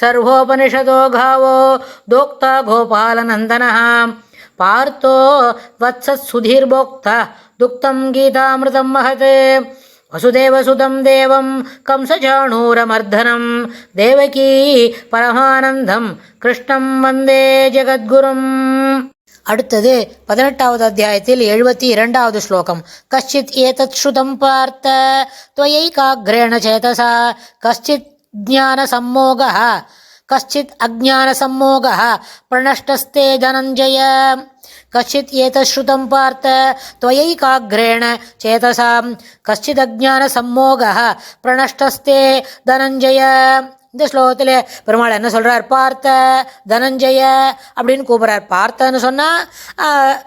सर्वोपनिषदो घावो दोक्ता गोपालनन्दनः पार्थो वत्सत्सुधीर्भोक्ता दुक्तं गीतामृतं महत् वसुदेवसुतं देवं कंसचाणूरमर्दनं देवकी परमानन्दं कृष्णं वन्दे ஜெகத்குரும் அடுத்தது பதினெட்டாவது அத்தியாயத்தில் எழுபத்தி இரண்டாவது ஸ்லோகம் கஷ்டித் ஏதத் ஸ்ருதம் பார்த்த त्वयैकाग्रेण சேதசா கஷ்டித் ஜானசம்மோக கச்சித் அஜானசம்மோக பிரணஷ்டஸ்தே தனஞ்சய கஷ்டித் ஏதஸ்ருதம் பார்த்த துவைக்காகிரேண சேதசாம் கச்சித் அஜானசம்மோக பிரணஷ்டஸ்தே தனஞ்சய இந்த ஸ்லோகத்தில் பெருமாள் என்ன சொல்கிறார் பார்த்த தனஞ்சய அப்படின்னு கூப்பிட்றார். பார்த்தன்னு சொன்னால்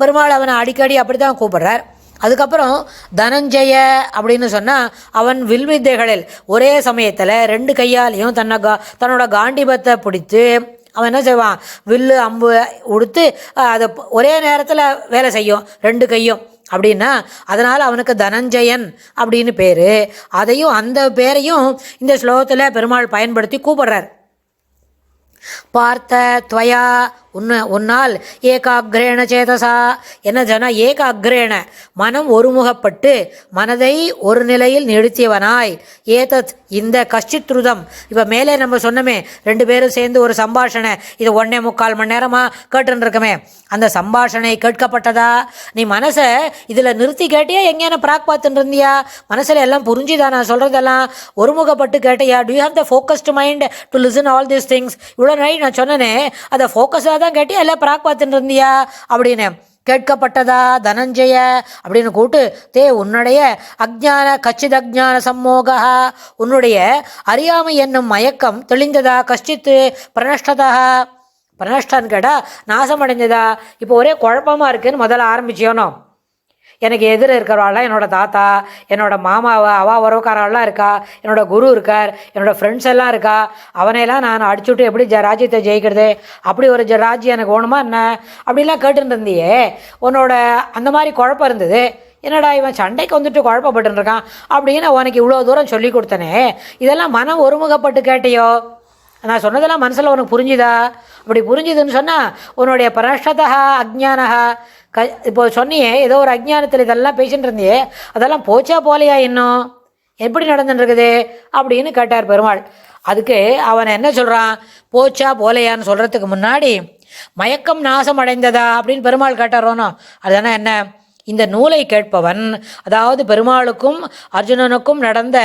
பெருமாள் அவனை அடிக்கடி அப்படி தான் கூப்பிட்றார். அதுக்கப்புறம் தனஞ்சய அப்படின்னு சொன்னால் அவன் வில்வித்தைகளில் ஒரே சமயத்தில் ரெண்டு கையாலையும் தன்னை கா தன்னோட காண்டிபத்தை பிடித்து அவன் என்ன செய்வான்? வில்லு அம்பு உடுத்து அதை ஒரே நேரத்தில் வேலை செய்யும் ரெண்டு கையும். அப்படின்னா அதனால் அவனுக்கு தனஞ்சயன் அப்படின்னு பேர். அதையும் அந்த பேரையும் இந்த ஸ்லோகத்தில் பெருமாள் பயன்படுத்தி கூப்பிடுறார். பார்த்த துவயா உன்ன உன்னால் ஏகாகிரேண சேதசா. என்ன ஜன ஏகாகிரேண. மனம் ஒருமுகப்பட்டு மனதை ஒரு நிலையில் நிறுத்தியவனாய். ஏதத் இந்த கஷ்டித்ருதம். இப்போ மேலே நம்ம சொன்னமே ரெண்டு பேரும் சேர்ந்து ஒரு சம்பாஷணை. இது ஒன்றே முக்கால் மணி நேரமாக கேட்டுருக்கமே அந்த சம்பாஷணை கேட்கப்பட்டதா? நீ மனசை இதில் நிறுத்தி கேட்டியா? எங்கேயான பிராக் பார்த்துட்டு இருந்தியா? மனசில் எல்லாம் புரிஞ்சுதா? நான் சொல்கிறதெல்லாம் ஒருமுகப்பட்டு கேட்டியா? Do you have the focused mind to listen all these things இவ்வளோ நாய் நான் சொன்னனே அதை ஃபோக்கஸாக தான் கேட்டியா எல்லாம் பிராக் பார்த்துட்டு இருந்தியா? அப்படின்னு கேட்கப்பட்டதா? தனஞ்சய? அப்படின்னு கூட்டு தே உன்னுடைய அஜ்ஞான கச்சித் அஜ்ஞான சம்மோகா. உன்னுடைய அறியாமை என்னும் மயக்கம் தெளிந்ததா? கஷ்டித்து பிரணஷ்டதா பிரணஷ்டான்னு கேட்டால் நாசமடைஞ்சதா இப்போ ஒரே குழப்பமாக இருக்குன்னு முதல்ல ஆரம்பிச்சியோனோ எனக்கு எதிர இருக்கிறவாள்லாம் என்னோட தாத்தா என்னோட மாமாவை அவா உறவுக்காரெல்லாம் இருக்கா என்னோட குரு இருக்கார் என்னோட ஃப்ரெண்ட்ஸ் எல்லாம் இருக்கா அவனையெல்லாம் நான் அடிச்சுட்டு எப்படி ஜ ராஜ்யத்தை ஜெயிக்கிறது அப்படி ஒரு ஜ ராஜ்யம் எனக்கு வேணுமா என்ன? அப்படிலாம் கேட்டுட்டு இருந்தியே உன்னோட அந்த மாதிரி குழப்பம் இருந்தது. என்னடா இவன் சண்டைக்கு வந்துட்டு குழப்பப்பட்டு இருக்கான் அப்படின்னு உனக்கு இவ்வளோ தூரம் சொல்லி கொடுத்தனே இதெல்லாம் மனம் ஒருமுகப்பட்டு கேட்டியோ? நான் சொன்னதெல்லாம் மனசில் உனக்கு புரிஞ்சுதா? அப்படி புரிஞ்சுதுன்னு சொன்னால் உன்னுடைய பரஷ்டதா அஜ்ஞானஹா க இப்போ சொன்னியே ஏதோ ஒரு அஜ்ஞானத்தில் இதெல்லாம் பேசிகிட்டு இருந்தியே அதெல்லாம் போச்சா போலையா இன்னும்? எப்படி நடந்துட்டுருக்குது அப்படின்னு கேட்டார் பெருமாள். அதுக்கு அவன் என்ன சொல்கிறான் போச்சா போலையான்னு சொல்கிறதுக்கு முன்னாடி மயக்கம் நாசம் அடைந்ததா அப்படின்னு பெருமாள் கேட்டாரோனோ அதுதானே என்ன? இந்த நூலை கேட்பவன் அதாவது பெருமாளுக்கும் அர்ஜுனனுக்கும் நடந்த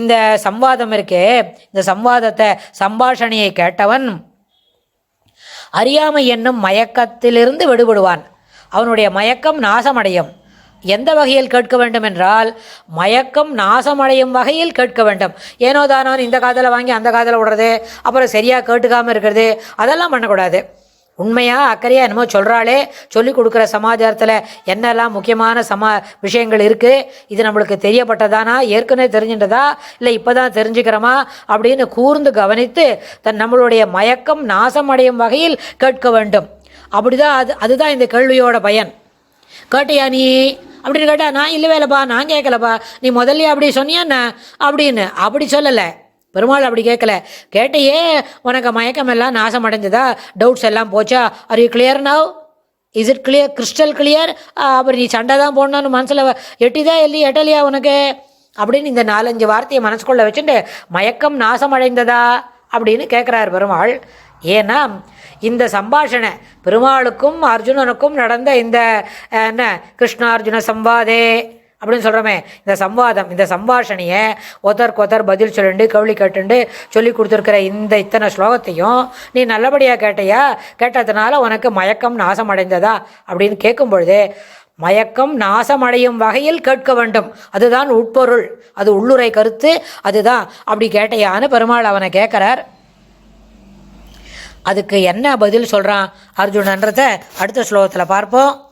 இந்த சம்வாதம் இருக்கே இந்த சம்வாதத்தை சம்பாஷணையை கேட்டவன் அறியாமை என்னும் மயக்கத்திலிருந்து விடுபடுவான். அவனுடைய மயக்கம் நாசமடையும். எந்த வகையில் கேட்க வேண்டும் என்றால் மயக்கம் நாசமடையும் வகையில் கேட்க வேண்டும். ஏனோ தானோ இந்த காதில் வாங்கி அந்த காதில் விடுறது அப்புறம் சரியாக கேட்டுக்காமல் இருக்கிறது அதெல்லாம் பண்ணக்கூடாது. உண்மையாக அக்கறையாக என்னமோ சொல்கிறாளே சொல்லி கொடுக்குற சமாச்சாரத்தில் என்னெல்லாம் முக்கியமான சமா விஷயங்கள் இருக்குது இது நம்மளுக்கு தெரியப்பட்டதானா? ஏற்கனவே தெரிஞ்சின்றதா? இல்லை இப்போ தான் தெரிஞ்சுக்கிறோமா? அப்படின்னு கூர்ந்து கவனித்து தன் நம்மளுடைய மயக்கம் நாசம் அடையும் வகையில் கேட்க வேண்டும். அப்படிதான் அது அதுதான் இந்த கேள்வியோட பயன். கேட்டியா நீ? அப்படின்னு கேட்டா நான் இல்லை வேலைப்பா நான் கேட்கலப்பா. நீ முதல்ல அப்படி சொன்னியாண்ணா அப்படின்னு. அப்படி சொல்லலை. பெருமாள் அப்படி கேட்கல. கேட்டையே உனக்கு மயக்கம் எல்லாம் நாசம் அடைஞ்சதா டவுட்ஸ் எல்லாம் போச்சா? Are you clear now is it clear crystal clear அப்புறம் நீ சண்டை தான் போடணும்னு மனசில் எட்டிதா எல்லி எட்டலையா உனக்கு? அப்படின்னு இந்த நாலஞ்சு வார்த்தையை மனசுக்குள்ளே வச்சுட்டு மயக்கம் நாசம் அடைந்ததா அப்படின்னு கேட்குறார் பெருமாள். ஏன்னா இந்த சம்பாஷணை பெருமாளுக்கும் அர்ஜுனனுக்கும் நடந்த இந்த என்ன? கிருஷ்ணார்ஜுன சம்பாதே அப்படின்னு சொல்கிறோமே இந்த சம்வாதம் இந்த சம்பாஷணையை ஒருத்தருக்கு ஒருத்தர் பதில் சொல்லிண்டு கவுளி கேட்டுண்டு சொல்லி கொடுத்துருக்கிற இந்த இத்தனை ஸ்லோகத்தையும் நீ நல்லபடியாக கேட்டையா? கேட்டதுனால உனக்கு மயக்கம் நாசம் அடைந்ததா அப்படின்னு கேட்கும் பொழுது மயக்கம் நாசமடையும் வகையில் கேட்க வேண்டும். அதுதான் உட்பொருள். அது உள்ளுரை கருத்து. அதுதான். அப்படி கேட்டையான்னு பெருமாள் அவனை கேட்குறார். அதுக்கு என்ன பதில் சொல்கிறான் அர்ஜுனன்றத அடுத்த ஸ்லோகத்தில் பார்ப்போம்.